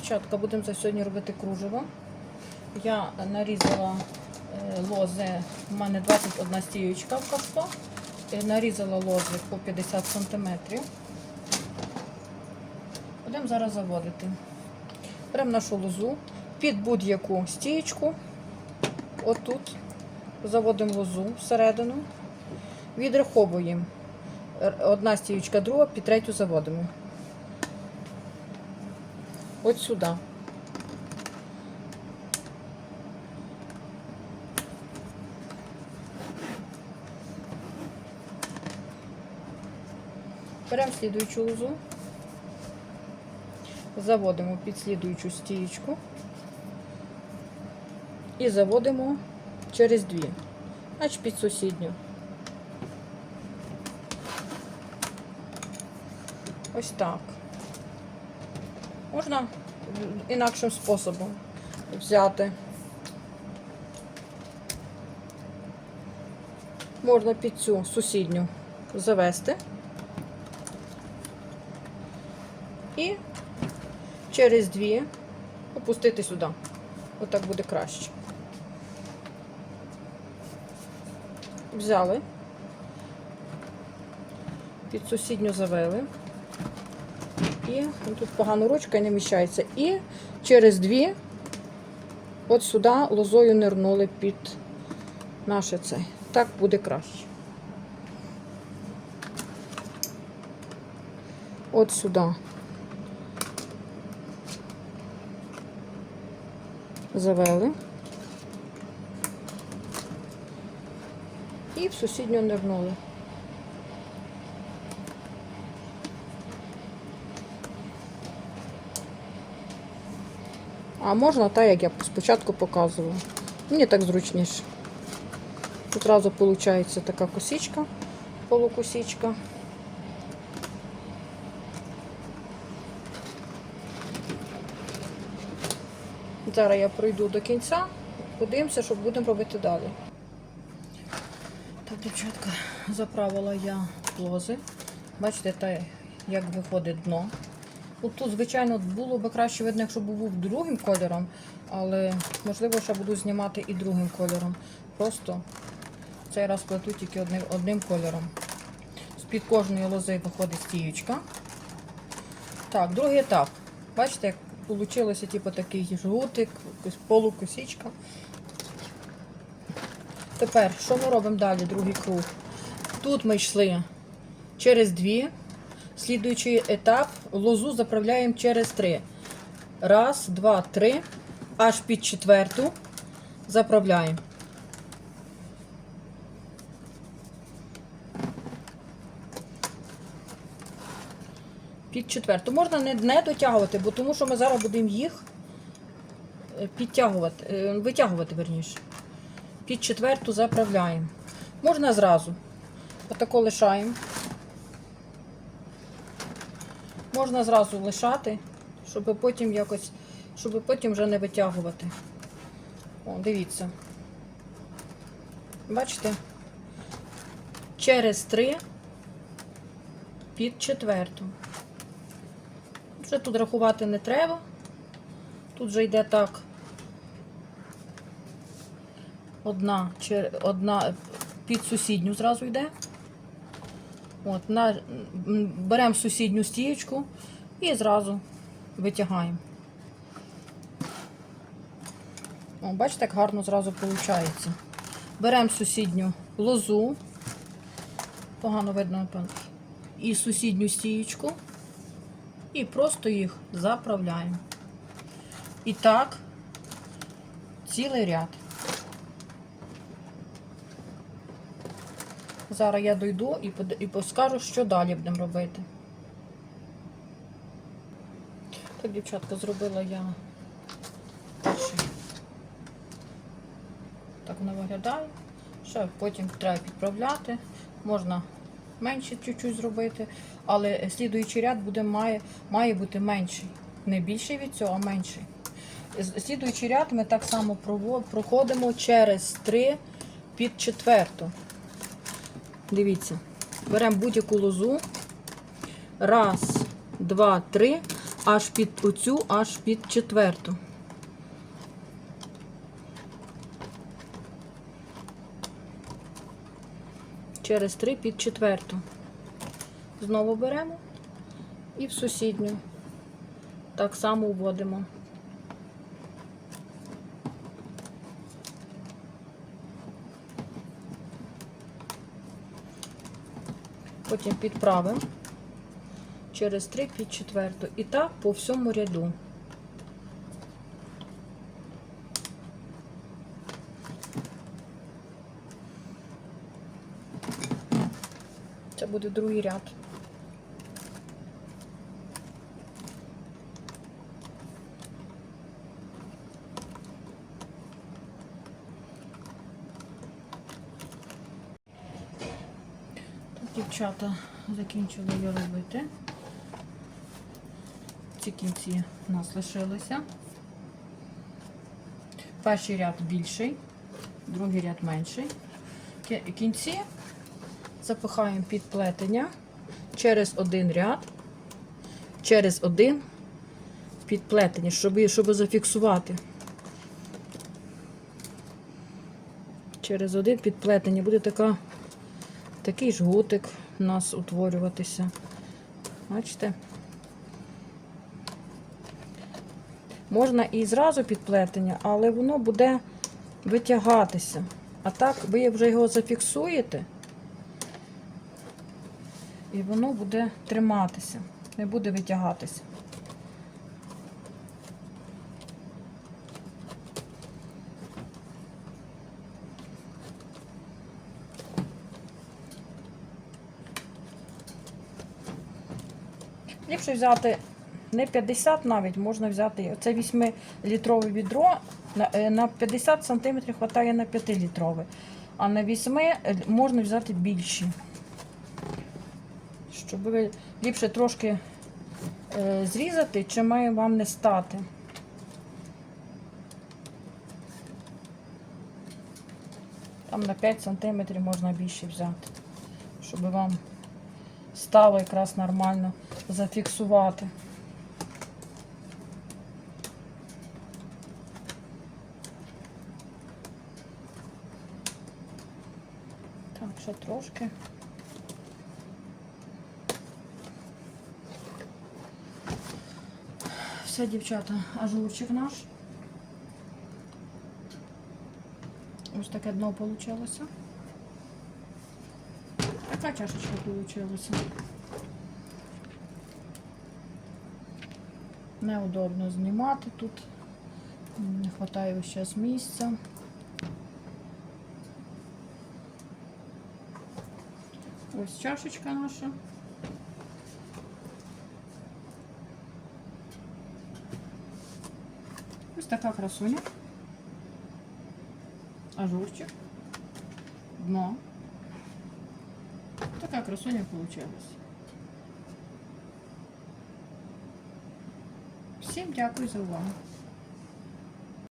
дівчатка, будемо за сьогодні робити кружево. Я нарізала е, лози, у мене 21 стіючка в. Е, Нарізала лози по 50 см. Будемо зараз заводити. Беремо нашу лозу під будь-яку стієчку. Отут заводимо лозу всередину. Відраховуємо. Одна стіючка, друга, під третю заводимо. От сюди. Беремо слідуючу лозу, заводимо під слідуючу стієчку і заводимо через дві, значить під сусідню. Ось так. Можна інакшим способом взяти. Можна під цю сусідню завести і через дві опустити сюди. Отак буде краще. Взяли, під сусідню завели. І ну, тут погано ручка і не вміщається. І через дві от сюди лозою нирнули під наше це. Так буде краще. От сюди. Завели. І в сусідню нирнули. А можна так, як я спочатку показувала. Мені так зручніше. Тут одразу виходить така косичка, полукосичка. Зараз я пройду до кінця, подивимося, що будемо робити далі. Так, дівчатка, заправила я лози. Бачите, та, як виходить дно. Тут, звичайно, було б краще видно, якщо б був другим кольором, але можливо, що буду знімати і другим кольором. Просто цей раз плету тільки одним, одним кольором. З-під кожної лози виходить стіючка. Так, другий етап. Бачите, як вийшло типу, такий жгутик, полукосічка. Тепер, що ми робимо далі, другий круг? Тут ми йшли через дві. Слідуючий етап лозу заправляємо через три. Раз, два, три. Аж під четверту заправляємо. Під четверту. Можна не, не дотягувати, бо тому що ми зараз будемо їх е, підтягувати, е, витягувати верніше. Під четверту заправляємо. Можна зразу. Отако лишаємо. Можна зразу лишати, щоб потім якось, щоб потім вже не витягувати. О, дивіться. Бачите? Через три під четверту. Вже тут рахувати не треба. Тут вже йде так. Одна, одна під сусідню зразу йде. От, на, беремо сусідню стієчку і зразу витягаємо. О, бачите, як гарно зразу виходить. Беремо сусідню лозу, погано видно, і сусідню стієчку, і просто їх заправляємо. І так, цілий ряд. Зараз я дойду і, і поскажу, що далі будемо робити. Так, дівчатка, зробила я перший. Так воно виглядає. Ще потім треба підправляти. Можна менше чуть-чуть зробити, але слідуючий ряд буде, має, має бути менший. Не більший від цього, а менший. Слідуючий ряд ми так само проходимо через три під четверту. Дивіться, беремо будь-яку лозу. Раз, два, три. аж під оцю, аж під четверту. Через три під четверту. Знову беремо і в сусідню. Так само вводимо. Потім підправимо через 3 під четверту. І так по всьому ряду. Це буде другий ряд. Дівчата закінчили її робити. Ці кінці у нас лишилися. Перший ряд більший, другий ряд менший. Кінці запихаємо під плетення через один ряд, через один під плетення, щоб, щоб зафіксувати. Через один під плетення буде така, такий жгутик у нас утворюватися. Бачите? Можна і зразу підплетення, але воно буде витягатися. А так ви вже його зафіксуєте, і воно буде триматися, не буде витягатися. Ліпше взяти не 50 навіть, можна взяти. Це 8-літрове відро. На, е, 50 см вистачає на 5-літрове. А на 8 можна взяти більші. Щоб ви ліпше трошки е, зрізати, чи має вам не стати. Там на 5 см можна більше взяти, щоб вам стало якраз нормально зафіксувати. Так, ще трошки. Все, дівчата, ажурчик наш. Ось таке дно вийшло. Така чашечка вийшла. Неудобно знімати тут. Не вистачає зараз місця. Ось чашечка наша. Ось така красуня. Ажурчик. Дно. Така красоня получилась. Всім дякую за увагу.